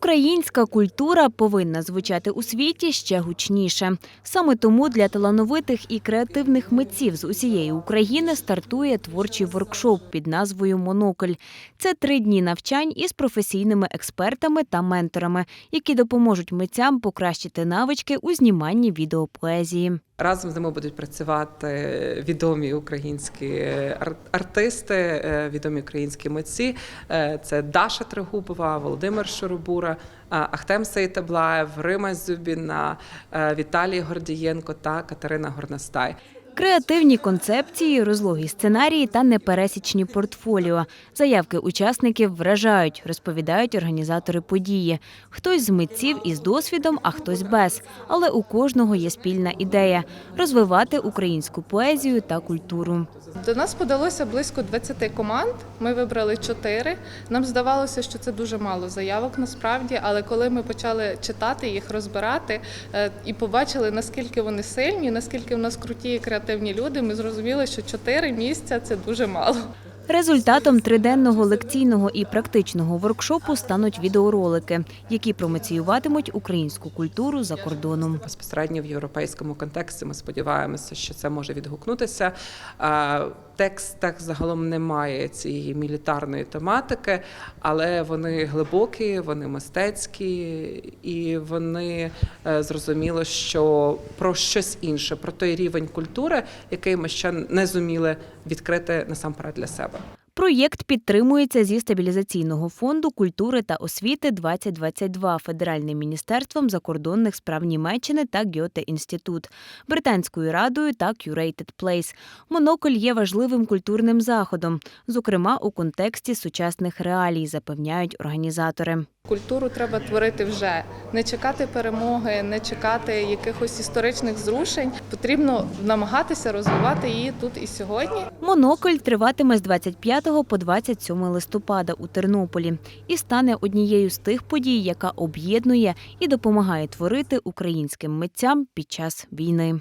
Українська культура повинна звучати у світі ще гучніше. Саме тому для талановитих і креативних митців з усієї України стартує творчий воркшоп під назвою Монокль. Це три дні навчань із професійними експертами та менторами, які допоможуть митцям покращити навички у зніманні відеопоезії. Разом з ними будуть працювати відомі українські артисти, е, відомі українські митці. Е, Це Даша Трегубова, Володимир Шоробура, е, Ахтем Сейтаблаєв, Рима Зюбіна, Віталій Гордієнко та Катерина Горностай. Креативні концепції, розлогі сценарії та непересічні портфоліо. Заявки учасників вражають, розповідають організатори події. Хтось з митців із досвідом, а хтось без. Але у кожного є спільна ідея розвивати українську поезію та культуру. До нас подалося близько 20 команд. Ми вибрали 4. Нам здавалося, що це дуже мало заявок насправді, але коли ми почали читати їх, розбирати е, і побачили, наскільки вони сильні, наскільки в нас круті і креативні люди, ми зрозуміли, що 4 місця це дуже мало. Результатом триденного лекційного і практичного воркшопу стануть відеоролики, які промоціюватимуть українську культуру за кордоном. Безпосередньо в європейському контексті ми сподіваємося, що це може відгукнутися. Текстах загалом немає цієї мілітарної тематики, але вони глибокі, вони мистецькі і вони е, зрозуміло, що про щось інше, про той рівень культури, який ми ще не зуміли відкрити насамперед для себе. Проєкт підтримується зі стабілізаційного фонду культури та освіти 2022 Федеральним міністерством закордонних справ Німеччини та Гьоте Інститут, Британською радою та Curated Place. Монокль є важливим культурним заходом, зокрема у контексті сучасних реалій, запевняють організатори. Культуру треба творити вже, не чекати перемоги, не чекати якихось історичних зрушень. Потрібно намагатися розвивати її тут і сьогодні. Монокль триватиме з 25 по 27 листопада у Тернополі і стане однією з тих подій, яка об'єднує і допомагає творити українським митцям під час війни.